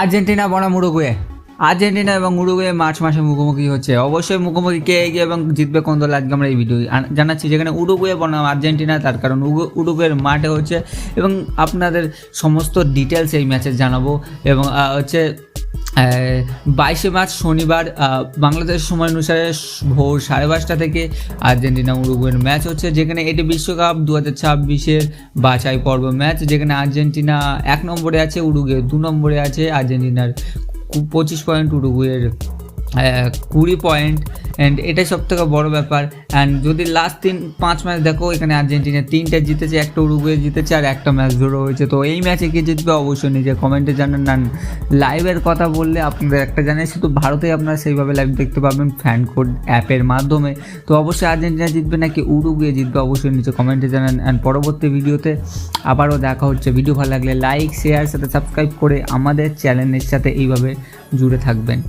Argentina বনাম Uruguay. Argentina এবং Uruguay March মাসে মুখোমুখি হচ্ছে। অবশ্যই মুখোমুখি কে এগিয়ে এবং জিতবে কোন দল আজকে আমরা এই ভিডিও জানাচ্ছি। যেখানে উরুগুয়ে বনাম আর্জেন্টিনা, তার কারণ উরুগুয়ের মাঠে হচ্ছে এবং আপনাদের সমস্ত ডিটেলস এই ম্যাচে জানাব এবং হচ্ছে বাইশে মার্চ শনিবার বাংলাদেশ সময় অনুসারে ভোর সাড়ে পাঁচটা থেকে আর্জেন্টিনা, উরুগুয়ের ম্যাচ হচ্ছে, যেখানে এটি বিশ্বকাপ দু হাজার ছাব্বিশের বাছাই পর্ব ম্যাচ, যেখানে আর্জেন্টিনা এক নম্বরে আছে, উরুগুয়ে দু নম্বরে আছে, আর্জেন্টিনার পঁচিশ পয়েন্ট, উরুগুয়ের কুড়ি পয়েন্ট অ্যান্ড এটাই সব থেকে বড়ো ব্যাপার। অ্যান্ড যদি লাস্ট তিন, পাঁচ ম্যাচ দেখো, এখানে আর্জেন্টিনা তিনটা জিতেছে, একটা উরুগুয়ে জিতেছে, আর একটা ম্যাচ ধরো হয়েছে। তো এই ম্যাচে কে জিতবে অবশ্যই নিজে কমেন্টে জানান। না লাইভের কথা বললে আপনাদের একটা জানেন শুধু ভারতেই আপনারা সেইভাবে লাইভ দেখতে পাবেন ফ্যান কোড অ্যাপের মাধ্যমে। তো অবশ্যই আর্জেন্টিনা জিতবে নাকি উরুগুয়ে জিতবে অবশ্যই নিচে কমেন্টে জানান। অ্যান্ড পরবর্তী ভিডিওতে আবারও দেখা হচ্ছে। ভিডিও ভালো লাগলে লাইক শেয়ার সাথে সাবস্ক্রাইব করে আমাদের চ্যানেলের সাথে এইভাবে জুড়ে থাকবেন।